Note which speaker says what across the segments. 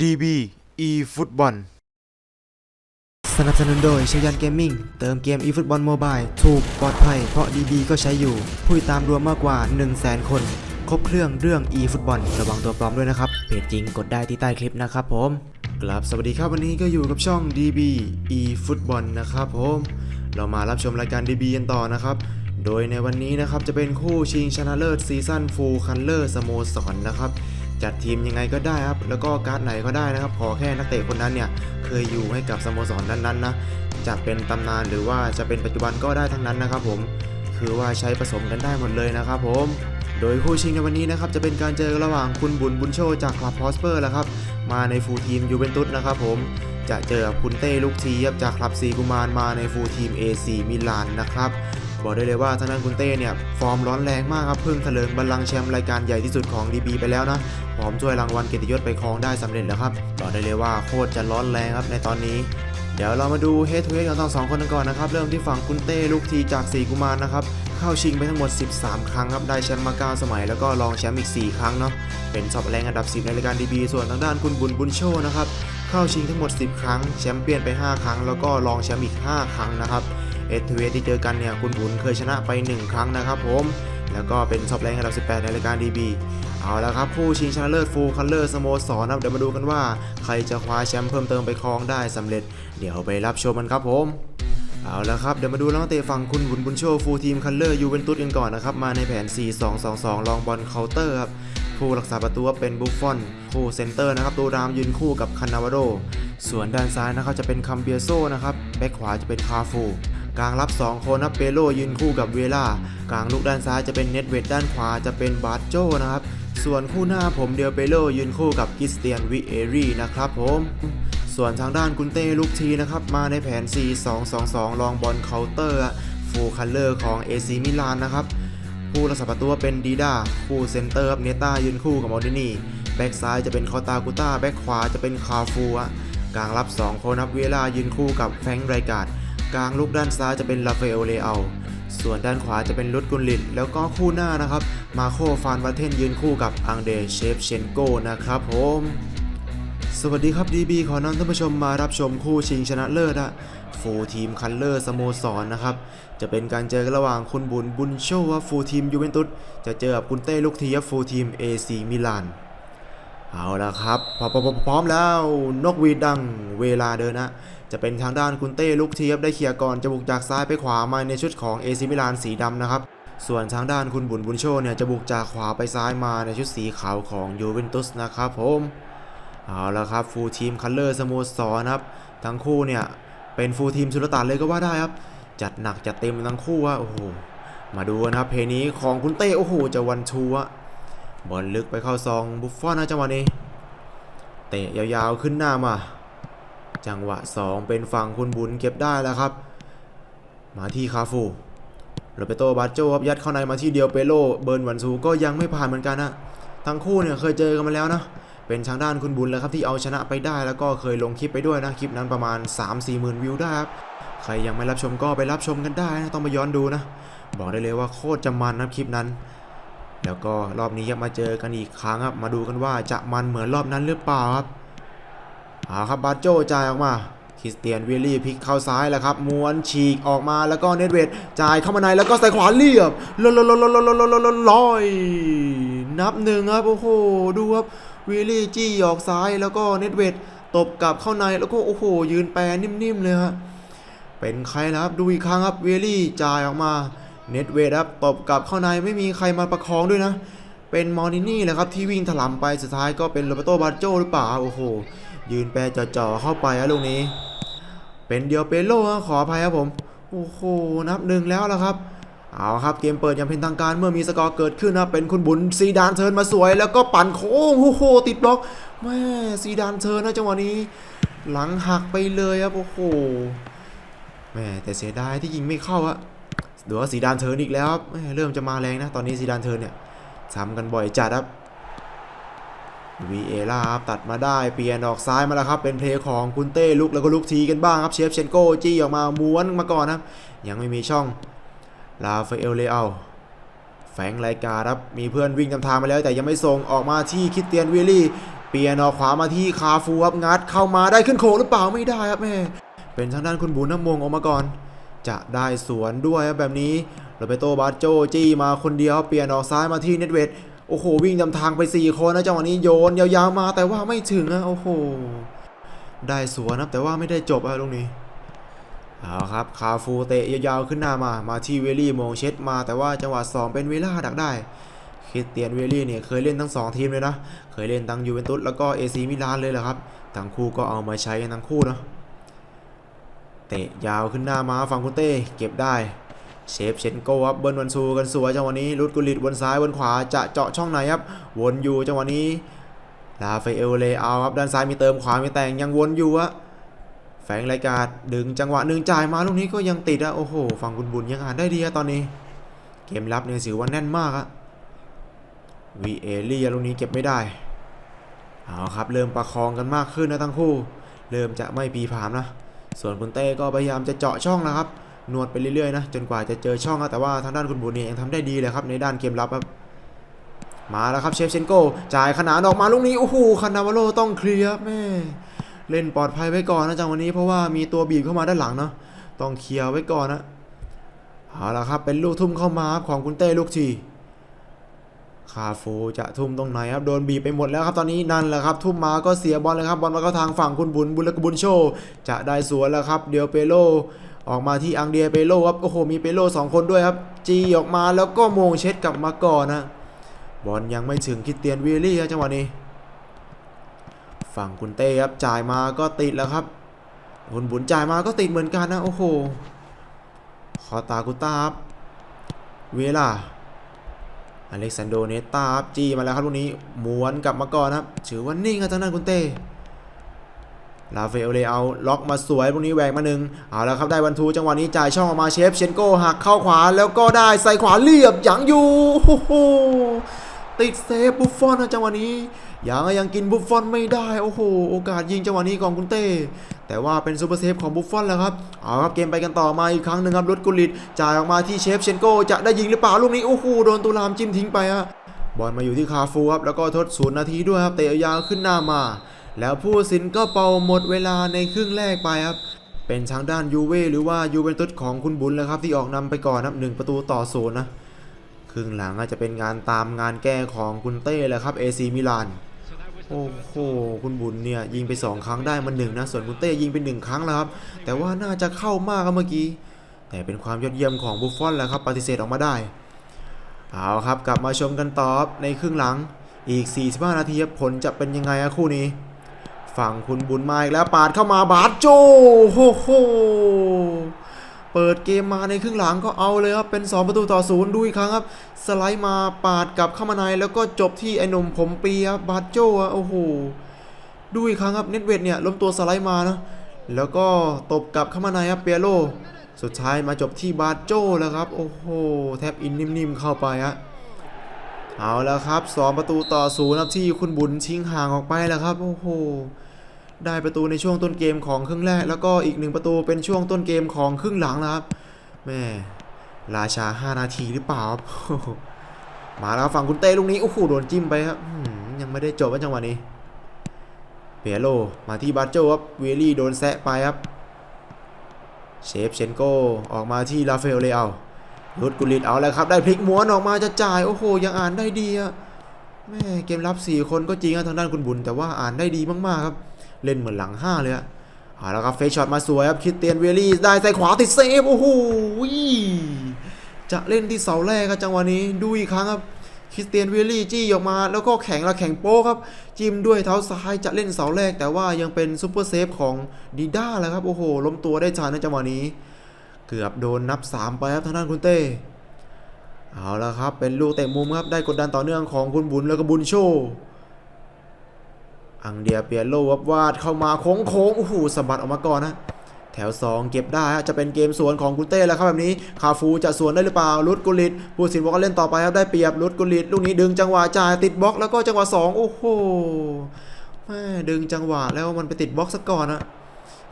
Speaker 1: DB eFootball
Speaker 2: สนับสนุนโดยชยันเกมมิ่งเติมเกม eFootball Mobile ถูกปลอดภัย เพราะ DB ก็ใช้อยู่ ผู้ติดตามรวมมากกว่า 100,000 คน ครบเครื่องเรื่อง eFootball ระวังตัวปลอมด้วยนะครับ เพจจริงกดได้ที่ใต้คลิปนะครับผมกลับสวัสดีครับวันนี้ก็อยู่กับช่อง DB eFootball นะครับผม เรามารับชมรายการ DB กันต่อนะครับโดยในวันนี้นะครับจะเป็นคู่ชิงชนะเลิศซีซั่นฟูลคันเลอร์สโมสรนะครับ จัดทีมยังไงก็ได้ครับ แล้วก็การ์ดไหนก็ได้นะครับ ขอแค่นักเตะคนนั้นเนี่ยเคยอยู่ให้กับสโมสรนั้นๆนะ จะเป็นตำนานหรือว่าจะเป็นปัจจุบันก็ได้ทั้งนั้นนะครับ ผม คือว่าใช้ผสมกันได้หมดเลยนะครับ ผม โดยคู่ชิงในวันนี้นะครับจะเป็นการเจอระหว่างคุณบุญบุญโชจากคลับพอสเปอร์แล้วครับ มาในฟูลทีมยูเวนตุสนะครับ ผม จะเจอคุณเต้ลูกทีครับจากคลับซีกุมารมาในฟูลทีม AC มิลานนะครับ บอกได้เลยว่าทางด้านคุณเต้เนี่ยฟอร์มร้อนแรงมากครับเพิ่งเถลิงบัลลังก์แชมป์รายการใหญ่ที่สุดของ DB ไปแล้วนะพร้อมถ้วยรางวัลเกียรติยศไปครองได้สำเร็จแล้วครับบอกได้เลยว่าโคตรจะร้อนแรงครับในตอนนี้เดี๋ยวเรามาดูเฮดทูเฮดกันทั้งสองคนกันก่อนนะครับ เริ่มที่ฝั่งคุณเต้ลูกทีจากสีกุมารนะครับ เข้าชิงไปทั้งหมด 13 ครั้งครับ ได้แชมป์มา9สมัย แล้วก็รองแชมป์อีก 4 ครั้งเนาะเป็นสอบแรงอันดับ 10 ในรายการดีบีส่วนทางด้านคุณบุญบุญโชนะครับ เข้าชิงทั้งหมด 10 ครั้ง แชมป์เปี้ยนไป 5 ครั้ง แล้วก็รองแชมป์อีก 5 ครั้งนะครับ เอทูเที่เจอกันเนี่ยคุณบุญเคยชนะไป 1 ครั้งนะครับผมแล้วก็เป็นสอบแรงอันดับ 18 ในรายการดีบีเอาละครับ ผู้ชิงชนะเลิศฟูลคัลเลอร์สโมสรนะครับเดี๋ยวมาดูกันว่า ใครจะคว้าแชมป์เพิ่มเติมไปครองได้สำเร็จ เดี๋ยวไปรับชมกันครับผมเอาละครับ เดี๋ยวมาดูนักเตะฝั่งคุณบุญบุญโชฟูลทีมคัลเลอร์ยูเวนตุสกันก่อนนะครับ มาในแผน 4-2-2-2 ลองบอลเคาน์เตอร์ครับผู้รักษาประตูเป็นบุฟฟอนผู้เซนเตอร์นะครับตัวรามยืนคู่กับคานาวาโดส่วนด้านซ้ายนะครับจะเป็นคัมเบียโซนะครับแบ็คขวาจะเป็นคาฟู กลางรับ 2 คนนะเปโลยืนคู่กับเวล่ากลางลูกด้านซ้ายจะเป็นเน็ตเวดด้านขวาจะเป็นบาร์โจนะครับส่วนคู่หน้าผมเดียวเปโลยืนคู่กับกิสเตียนวิเอรีนะครับผมส่วนทางด้านกุนเต้ลูกทีนะครับมาในแผน 4-2-2-2 ลองบอลเคาน์เตอร์ฟูลคัลเลอร์ของ AC มิลานนะครับผู้รักษาประตูเป็นดีดาคู่เซนเตอร์เนต้ายืนคู่กับมอร์ดินีแบ็กซ้ายจะเป็นคอตากุต้าแบ็กขวาจะเป็นคาฟูอะกลางรับ 2 คนนับเวลายืนคู่กับแฟงไรกาด กลางลูกด้านซ้ายจะเป็นลาเฟโอเลอาส่วนด้านขวาจะเป็นลุดกุลลิตแล้วก็คู่หน้านะครับ มาโคฟานวัตเทนยืนคู่กับอังเดเชฟเชนโกนะครับผมสวัสดีครับ DB ขอนำท่านผู้ชมมารับชมคู่ชิงชนะเลิศอะฟูทีมคัลเลอร์สโมสรนนะครับ จะเป็นการเจอกันระหว่างคุณบุญบุญโชวฟูทีมยูเวนตุสจะเจอกับคุณเต้ลูกทีฟูทีม AC มิลาน เอาละครับพอพร้อมแล้วนกวีดดังเวลาเดินนะ จะเป็นทางด้านคุณเต้ลูกเทีฟได้เคลียร์ก่อนจะบุกจากซ้ายไปขวามาในชุดของ AC มิลานสีดำนะครับ ส่วนทางด้านคุณบุญบุญโชเนี่ยจะบุกจากขวาไปซ้ายมาในชุดสีขาวของยูเวนตุสนะครับผมเอาละครับฟูลทีมคัลเลอร์สโมสรครับทั้งคู่เนี่ยเป็นฟูลทีมสุลต่านเลยก็ว่าได้ครับจัดหนักจัดเต็มทั้งคู่อะโอ้โหมาดูกันครับเพลงนี้ของคุณเต้โอ้โหจะวันชูอะ บอลลึกไปเข้าซองบุฟฟอนนะจังหวะนี้ เตะยาวๆขึ้นหน้ามา จังหวะ 2 เป็นฝั่งคุณบุญเก็บได้แล้วครับ มาที่คาฟูโรเบโตบาโจครับยัดเข้าในมาที่เดียวเปโลเบิร์นวันซูก็ยังไม่ผ่านเหมือนกันนะทั้งคู่เนี่ยเคยเจอกันมาแล้วนะเป็นทางด้านคุณบุญแล้วครับที่เอาชนะไปได้แล้วก็เคยลงคลิปไปด้วยนะคลิปนั้นประมาณ 3-4หมื่นวิวได้ครับใครยังไม่รับชมก็ไปรับชมกันได้นะต้องไปย้อนดูนะ บอกได้เลยว่าโคตรจะมันนะคลิปนั้น แล้วก็รอบนี้ยังมาเจอกันอีกครั้งครับ มาดูกันว่าจะมันเหมือนรอบนั้นหรือเปล่าครับเอาครับบาโจจ่ายออกมา คริสเตียนวิลลี่พลิกเข้าซ้ายแล้วครับม้วนฉีกออกมาแล้วก็เนตเวทจ่ายเข้ามาในแล้วก็ใส่ขวาเรียบลอยลอยลอยลอยลอยลอยนับหนึ่งครับโอ้โหดูครับวิลลี่จี้ออกซ้ายแล้วก็เนตเวทตบกลับเข้าในแล้วก็โอ้โหยืนแปรนิ่มๆเลยฮะเป็นใครนะครับดูอีกครั้งครับวิลลี่จ่ายออกมา เน็ตเวดครับตบกลับเข้าในไม่มีใครมาประคองด้วยนะ เป็นมอร์นินี่แหละครับที่วิ่งถลำไปสุดท้ายก็เป็นโรเบโตบาโจหรือเปล่าโอ้โห ยืนแปรจ่อๆเข้าไปอะลูกนี้ เป็นเดียวเปโลขออภัยครับผม โอ้โห นับหนึ่งแล้วละครับเอาครับเกมเปิดอย่างเป็นทางการเมื่อมีสกอร์เกิดขึ้นนะเป็นคุณบุญซีดานเทิร์นมาสวย แล้วก็ปั่นโค้งโอ้โหติดบล็อกแม่ซีดานเทิร์นะจังหวะนี้ หลังหักไปเลยครับโอ้โหแม่แต่เสียดายที่ยิงไม่เข้าอะ ดี๋ยวว่าซีดานเทิร์นอีกแล้วครับเริ่มจะมาแรงนะ ตอนนี้ซีดานเทิร์นเนี่ยซ้ำกันบ่อยจัดครับวีเอล่าครับตัดมาได้เปลี่ยนออกซ้ายมาแล้วครับ เป็นเพลย์ของคุณเต้ลุกแล้วก็ลุกทีกันบ้างครับเชฟเชนโกจี้ออกมาม้วนมาก่อนครับ ยังไม่มีช่องลาฟาเอลเลอาแฝงรายการครับ มีเพื่อนวิ่งนำทางมาแล้ว แต่ยังไม่ส่งออกมาที่คิสเตียนวิลลี่ เปลี่ยนออกขวามาที่คาฟูครับงัดเข้ามาได้ขึ้นโคหรือเปล่าไม่ได้ครับแม่เป็นทางด้านคุณบุญน้ำมงออกมาก่อน จะได้สวนด้วยครับแบบนี้โรเบโตบาโจจี้มาคนเดียวเปลี่ยนออกซ้ายมาที่เน็ตเวทโอ้โห วิ่งนำทางไป 4 คนนะจังหวะนี้โยนยาวๆมาแต่ว่าไม่ถึงนะโอ้โห ได้สวนนะแต่ว่าไม่ได้จบอะตรงนี้เอาครับคาฟูเตะยาวๆขึ้นหน้ามา มาที่เวลี่มงเช็ดมาแต่ว่าจังหวะสองเป็นเวล่าดักได้คริสเตียนเวลี่เนี่ยเคยเล่นทั้งสองทีมเลยนะ เคยเล่นทั้งยูเวนตุสแล้วก็เอซีมิลานเลยแหละครับทั้งคู่ก็เอามาใช้กันทั้งคู่เนาะ เตะยาวขึ้นหน้ามาฝั่งคุณเต้เก็บได้เชฟเชนโกครับเบิ้ลวันซูกันสวยจังหวะนี้ลุดกุลิตบนซ้ายบนขวาจะเจาะช่องไหนครับวนอยู่จังหวะนี้ลาเฟเอลเลเอาครับด้านซ้ายมีเติมขวามีแต่งยังวนอยู่อะแฝงรายการดึงจังหวะหนึ่งจ่ายมาลูกนี้ก็ยังติดอะโอ้โหฝั่งคุณบุญยังอ่านได้ดีอะตอนนี้ เกมรับเนี่ยถือว่าแน่นมากอะวีเอลียลูกนี้เก็บไม่ได้เอาครับเริ่มประคองกันมากขึ้นนะทั้งคู่ เริ่มจะไม่ปีผามนะ ส่วนคุณเต้ก็พยายามจะเจาะช่องนะครับนวดไปเรื่อยๆนะจนกว่าจะเจอช่องครับแต่ว่าทางด้านคุณบุญเนี่ยยังทำได้ดีเลยครับในด้านเกมรับครับมาแล้วครับเชฟเชนโก้จ่ายขนานออกมาลูกนี้โอ้โหคานาวาโลต้องเคลียร์แม่เล่นปลอดภัยไว้ก่อนนะจังวันนี้เพราะว่ามีตัวบีบเข้ามาด้านหลังเนาะต้องเคลียร์ไว้ก่อนนะเอาละครับเป็นลูกทุ่มเข้ามาครับของคุณเต้ลูกที คาฟูจะทุ่มตรงไหนครับ โดนบีบไปหมดแล้วครับตอนนี้นั่นแหละครับ ทุ่มมาก็เสียบอลเลยครับ บอลมาเข้าทางฝั่งคุณบุญบุญและกบุญโช จะได้สวนแล้วครับ เดียวเปโลออกมาที่อังเดียเปโลครับ โอ้โห มีเปโลสองคนด้วยครับ จีออกมาแล้วก็โมงเช็ดกลับมาก่อนนะบอลยังไม่ถึงคิดเตียนวิลลี่ครับจังหวะนี้ ฝั่งคุณเต้ครับจ่ายมาก็ติดแล้วครับคุณบุญจ่ายมาก็ติดเหมือนกันนะโอ้โหคอตากุตาครับเวลา อเล็กซานโดเนตาครับจีมาแล้วครับลูกนี้ม้วนกลับมาก่อนครับถือว่านิ่งครับทางด้านคุณเต้ลาเฟลเลเอาล็อกมาสวยลูกนี้แหวกมาหนึ่งเอาแล้วครับได้วันทูจังหวะนี้จ่ายช่องออกมาเชฟเชนโก้หักเข้าขวาแล้วก็ได้ใส่ขวาเรียบยังอยู่ติดเซฟบุฟฟอนนะจังหวะนี้ ยังยังกินบุฟฟอนไม่ได้โอ้โหโอกาสยิงจังหวะนี้ของคุณเต้แต่ว่าเป็นซูเปอร์เซฟของบุฟฟอนแล้วครับเอาครับเกมไปกันต่อมาอีกครั้งหนึ่งครับรุดกุลิตจ่ายออกมาที่เชฟเชนโกจะได้ยิงหรือเปล่าลูกนี้โอ้โหโดนตุลามจิ้มทิ้งไปฮะบอลมาอยู่ที่คาฟูครับแล้วก็ทดศูนย์นาทีด้วยครับเตะยาวขึ้นหน้ามา แล้วผู้สินก็เป่าหมดเวลาในครึ่งแรกไปครับเป็นทางด้านยูเว่หรือว่ายูเวนตุสของคุณบุญแล้วครับที่ออกนำไปก่อนนะครับหนึ่งประตูต่อศูนย์นะครึ่งหลังอาจจะเป็นงานตามงานแก้ของคุณเต้แหละครับเอซีมิลาน โอ้โหคุณบุญเนี่ยยิงไป 2 ครั้งได้มาหนึ่งนะ ส่วนคุณเต้ยิงไปหนึ่งครั้งแล้วครับ แต่ว่าน่าจะเข้ามากครับเมื่อกี้ แต่เป็นความยอดเยี่ยมของบุฟฟอนแหละครับ ปฏิเสธออกมาได้ เอาครับ กลับมาชมกันต่อบในครึ่งหลัง อีก 45 นาทีผลจะเป็นยังไงอะคู่นี้ ฝั่งคุณบุญมาอีกแล้วปาดเข้ามาบาดโจโหโห เปิดเกมมาในครึ่งหลังก็เอาเลยครับ เป็น 2 ประตูต่อศูนย์ดูอีกครั้งครับ สไลด์มาปาดกับเข้ามาใน แล้วก็จบที่ไอ้หนุ่มผมปีครับบาโจโอ้โหดูอีกครั้งครับเน็ตเวทเนี่ยล้มตัวสไลด์มานะแล้วก็ตบกลับเข้ามาในครับเปียโลสุดท้ายมาจบที่บาโจแล้วครับ โอ้โห แทบอินนิ่มๆเข้าไปฮะเอาแล้วครับสองประตูต่อศูนย์ครับที่คุณบุญชิงห่างออกไปแล้วครับ โอ้โห ได้ประตูในช่วงต้นเกมของครึ่งแรก แล้วก็อีกหนึ่งประตูเป็นช่วงต้นเกมของครึ่งหลังนะครับแม่ราชา 5 นาทีหรือเปล่าครับมาแล้วฝั่งคุณเต้ลูกนี้โอ้โหโดนจิ้มไปครับยังไม่ได้จบว่าจังหวะนี้เปียโลมาที่บาโจครับเวลลี่โดนแซะไปครับเชฟเชนโกออกมาที่ลาเฟลเลอารุดกุลิตเอาแล้วครับ ได้พลิกม้วนออกมาจะจ่าย โอ้โห ยังอ่านได้ดีอะแม่เกมรับ 4 คนก็จริงอะทางด้านคุณบุญ แต่ว่าอ่านได้ดีมาก ๆ ครับ เล่นเหมือนหลัง5เลยอะเอาแล้วครับเฟชช็อตมาสวยครับคิดเตียนเวลลี่ได้ใส่ขวาติดเซฟโอ้โหจะเล่นที่เสาแรกครับจังหวะนี้ดูอีกครั้งครับคริสเตียนเวลลี่จี้ออกมาแล้วก็แข็งละแข็งโป๊กครับ จิ้มด้วยเท้าซ้ายจะเล่นเสาแรก แต่ว่ายังเป็นซูเปอร์เซฟของดีด้าแหละครับ โอ้โห ล้มตัวได้ทันในจังหวะนี้ เกือบโดนนับ 3 ไปครับทางด้านคุณเต้ เอาละครับ เป็นลูกเตะมุมครับ ได้กดดันต่อเนื่องของคุณบุญแล้วก็บุญโช อังเดียเปียโลวับวาดเข้ามาโค้งโค้งโอ้โหสะบัดออกมาก่อนนะแถว 2 เก็บได้จะเป็นเกมสวนของคุณเต้แล้วครับแบบนี้ คาฟูจะสวนได้หรือเปล่าลุดกุลิตผู้สินบอกว่าเล่นต่อไปครับได้เปรียบลุดกุลิตลูกนี้ดึงจังหวะจ่ายติดบล็อกแล้วก็จังหวะ 2 โอ้โหแม่ดึงจังหวะแล้วมันไปติดบล็อกซะก่อนนะ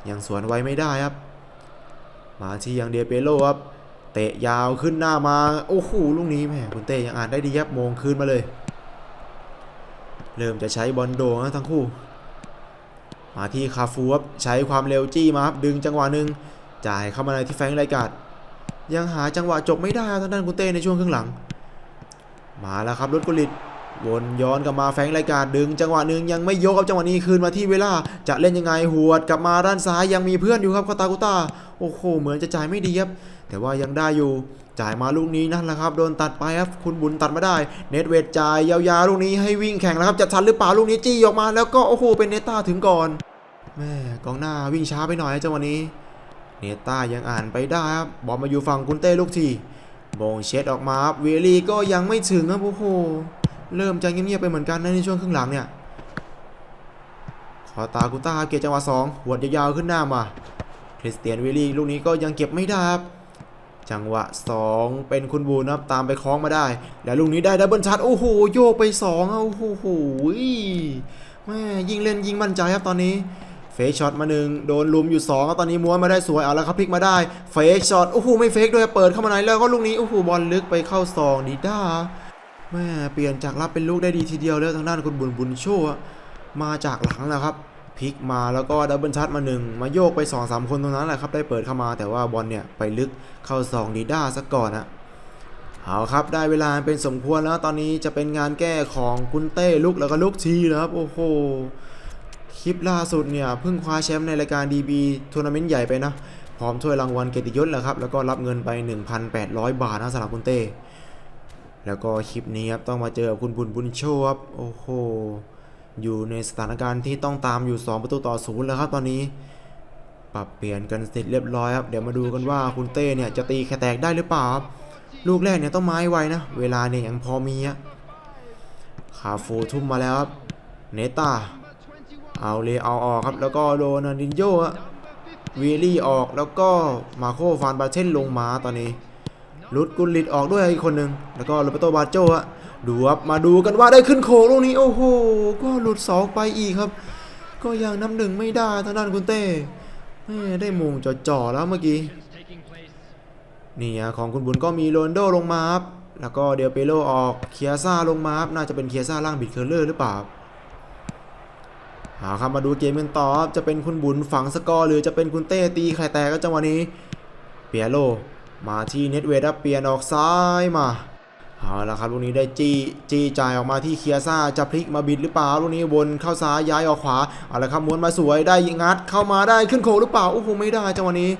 Speaker 2: ยังสวนไว้ไม่ได้ครับ มาที่ยังเดียเปโลครับเตะยาวขึ้นหน้ามาโอ้โหลูกนี้แหมคุณเต้ยังอ่านได้ดีครับมงคืนมาเลย เริ่มจะใช้บอลโด่งนะทั้งคู่ มาที่คาฟูครับใช้ความเร็วจี้มาครับดึงจังหวะหนึ่งจ่ายเข้ามาในที่แฟงไรกาดยังหาจังหวะจบไม่ได้ทางด้านกุนเต้ในช่วงครึ่งหลัง มาแล้วครับรถกุลิตวนย้อนกลับมาแฟงไรกาดดึง จังหวะหนึ่งยังไม่ยกครับจังหวะนี้คืนมาที่เวลา จะเล่นยังไงหวดกลับมาด้านซ้ายยังมีเพื่อนอยู่ครับคาตากุต้าโอ้โหเหมือนจะจ่ายไม่ดีครับ แต่ว่ายังได้อยู่จ่ายมาลูกนี้นั่นแหละครับโดนตัดไปครับคุณบุญตัดมาได้ เนตเวทจ่ายยาวๆลูกนี้ให้วิ่งแข่งแล้วครับจะทันหรือเปล่าลูกนี้จี้ออกมาแล้วก็โอ้โหเป็นเนต้าถึงก่อนแม่กองหน้าวิ่งช้าไปหน่อยจังหวะนี้ เนต้ายังอ่านไปได้ครับบอลมาอยู่ฝั่งกุนเต้ลูกทีโบงเช็ดออกมาครับเวลี่ก็ยังไม่ถึงครับโอ้โหเริ่มจะเงียบๆไปเหมือนกันนะในช่วงครึ่งหลังเนี่ยขอตากุต้าเก็บจังหวะสองหัวดยาวๆขึ้นหน้ามาคริสเตียนเวลี่ลูกนี้ก็ยังเก็บไม่ได้ครับ จังหวะ 2 เป็นคุณบูนะครับตามไปคล้องมาได้ แล้วลูกนี้ได้ดับเบิลชัดโอ้โหโยกไป2อะโอ้โหแม่ยิงเล่นยิงมั่นใจครับตอนนี้เฟกช็อตมาหนึ่งโดนลุมอยู่2ครับตอนนี้ม้วนมาได้สวยเอาแล้วครับพลิกมาได้เฟกช็อตโอ้โหไม่เฟกด้วยเปิดเข้ามาในแล้วก็ลูกนี้โอ้โหบอลลึกไปเข้าซองดีด้าแม่เปลี่ยนจากรับเป็นลูกได้ดีทีเดียวแล้วทางด้านคุณบุญบุญโชมาจากหลังแล้วครับ พลิกมาแล้วก็ดับเบิลชัดมาหนึ่งมาโยกไป2อสามคนตรงนั้นแหละครับ ได้เปิดเข้ามาแต่ว่าบอลเนี่ยไปลึกเข้าซองดีด้าซะก่อนนะเอาครับได้เวลาเป็นสมควรแล้วตอนนี้จะเป็นงานแก้ของคุณเต้ลุกแล้วก็ลุกทีนะครับโอ้โหคลิปล่าสุดเนี่ยเพิ่งคว้าแชมป์ในรายการ DB ทัวร์นาเมนต์ใหญ่ไปนะ พร้อมถ้วยรางวัลเกียรติยศแหละครับ แล้วก็รับเงินไป 1,800 บาทนะสำหรับคุณเต้ แล้วก็คลิปนี้ครับต้องมาเจอคุณบุญบุญโชครับโอ้โห อยู่ในสถานการณ์ที่ต้องตามอยู่ 2 ประตูต่อศูนย์แล้วครับตอนนี้ ปรับเปลี่ยนกันเสร็จเรียบร้อยครับ เดี๋ยวมาดูกันว่าคุณเต้เนี่ยจะตีแคแตกได้หรือเปล่าครับ ลูกแรกเนี่ยต้องไม้ไวนะ เวลาเนี่ยยังพอมีอะคาฟูทุ่มมาแล้วครับ เนต้า เอาเลเอาออกครับ แล้วก็โดนันดินโยอะวีลี่ออกแล้วก็มาโคฟานบาเช่นลงมาตอนนี้ลุดกุลิตออกด้วยอีกคนหนึ่งแล้วก็โรเบโตบาโจอะ ดูครับมาดูกันว่าได้ขึ้นโคลูกนี้โอ้โหก็หลุดสองไปอีกครับ ก็ยังน้ำหนึ่งไม่ได้ทางด้านคุณเต้แม่ได้มงจ่อๆแล้วเมื่อกี้นี่ของคุณบุญก็มีโรนโดลงมาครับแล้วก็เดลเปโลออกเคียซ่าลงมาครับน่าจะเป็นเคียซ่าล่างบิดเคอร์เลอร์หรือเปล่าเอาครับมาดูเกมกันต่อจะเป็นคุณบุญฝังสกอร์หรือจะเป็นคุณเต้ตีไข่แตกก็จังหวะนี้เปียโลมาที่เน็ตเวทครับเปลี่ยนออกซ้ายมา เอาละครับลูกนี้ได้จี้จีจ่ายออกมาที่เคียซ่าจะพลิกมาบิดหรือเปล่าลูกนี้วนเข้าซ้ายย้ายออกขวาเอาละครับม้วนมาสวยได้งัดเข้ามาได้ขึ้นโคหรือเปล่าโอ้โหไม่ได้จังหวะนี้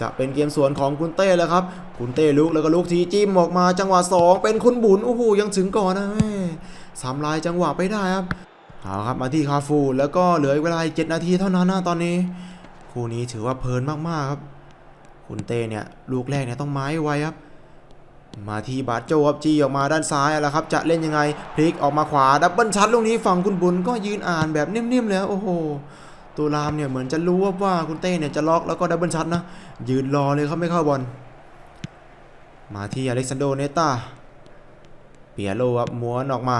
Speaker 2: จะเป็นเกมสวนของคุณเต้แล้วครับ คุณเต้ลุกแล้วก็ลุกทีจิ้มออกมาจังหวะสองเป็นคุณบุญโอ้โหยังถึงก่อนนะแม่สามลายจังหวะไปได้ครับเอาครับมาที่คาฟู แล้วก็เหลือเวลาเจ็ดนาทีเท่านั้นนะตอนนี้ คู่นี้ถือว่าเพลินมากๆครับ คุณเต้เนี่ยลูกแรกเนี่ยต้องไม้ไวครับ มาที่บาสโจครับจีออกมาด้านซ้ายแล้วครับ จะเล่นยังไงพลิกออกมาขวาดับเบิลชัดลูกนี้ฝั่งคุณบุญก็ยืนอ่านแบบนิ่มๆเลยครับโอ้โหตัวรามเนี่ยเหมือนจะรู้ว่าคุณเต้เนี่ยจะล็อกแล้วก็ดับเบิลชัดนะยืนรอเลยครับไม่เข้าบอลมาที่อเล็กซานโดเนต้าเปียโลครับม้วนออกมา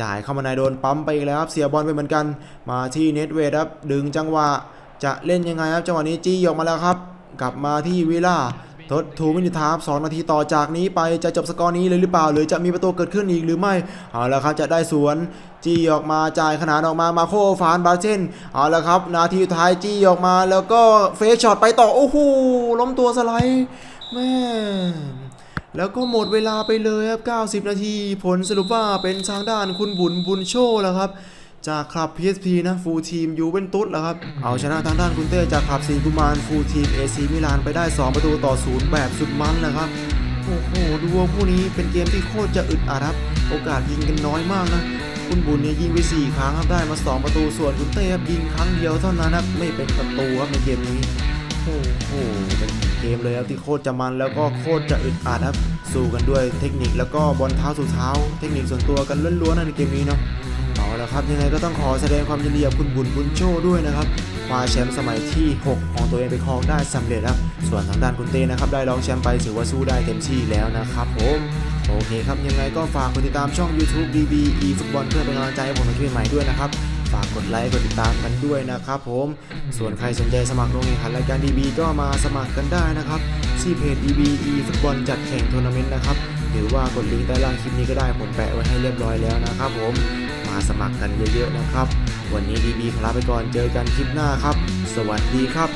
Speaker 2: จ่ายเข้ามาในโดนปั๊มไปอีกแล้วครับเสียบอลไปเหมือนกัน มาที่เนตเวทครับดึงจังหวะจะเล่นยังไงครับจังหวะนี้จี้ออกมาแล้วครับ กลับมาที่วิล่า ทดทูมินิทาร์สองนาทีต่อจากนี้ไปจะจบสกอร์นี้เลยหรือเปล่า หรือจะมีประตูเกิดขึ้นอีกหรือไม่ เอาละครับจะได้สวนจี้ออกมาจ่ายขนานออกมามาโคฟานบาเช่นเอาละครับ นาทีท้ายจี้ออกมาแล้วก็เฟสช็อตไปต่อ โอ้โหล้มตัวสไลด์แม่แล้วก็หมดเวลาไปเลยครับ 90 นาที ผลสรุปว่าเป็นทางด้านคุณบุญบุญโชแล้วครับ จากคลับ PSP นะฟูลทีมยูเวนตุสแล้วครับ เอาชนะทางด้านคุณเต้จากคลับสีกุมารฟูลทีมเอซีมิลานไปได้ 2 ประตูต่อศูนย์แบบสุดมันเลยครับ โอ้โหดูว่าคู่นี้เป็นเกมที่โคตรจะอึดอัดครับ โอกาสยิงกันน้อยมากนะ คุณบุญเนี่ยยิงไป 4 ครั้งครับได้มา 2 ประตูส่วนคุณเต้ครับยิงครั้งเดียวเท่านั้นครับไม่เป็นประตูครับในเกมนี้โอ้โหเป็นเกมเลยครับที่โคตรจะมันแล้วก็โคตรจะอึดอัดครับสู้กันด้วยเทคนิคแล้วก็บอลเท้าสู่เท้า เทคนิคส่วนตัวกันล้วนๆนะในเกมนี้เนาะเอา ละครับ ยังไงก็ต้องขอแสดงความยินดีกับคุณบุญบุญโชด้วยนะครับคว้าแชมป์สมัยที่ 6 ของตัวเองไปครองได้สำเร็จครับส่วนทางด้านคุณเต้นะครับได้รองแชมป์ไปถือว่าสู้ได้เต็มที่แล้วนะครับผมโอเคครับยังไงก็ฝากกดติดตามช่อง YouTube DB e ฟุตบอลเพื่อเป็นกำลังใจให้ผมในคลิปใหม่ด้วยนะครับฝากกดไลค์กดติดตามกันด้วยนะครับผมส่วนใครสนใจสมัครลงแข่งขันรายการ DB ก็มาสมัครกันได้นะครับที่เพจ DB e ฟุตบอลจัดแข่งทัวร์นาเมนต์นะครับหรือว่ากดลิงก์ใต้ล่างคลิปนี้ก็ได้ผมแปะไว้ให้เรียบร้อยแล้วนะครับผม มามาสมัครกันเยอะๆนะครับ วันนี้ดีบีขอลาไปก่อนเจอกันคลิปหน้าครับ สวัสดีครับ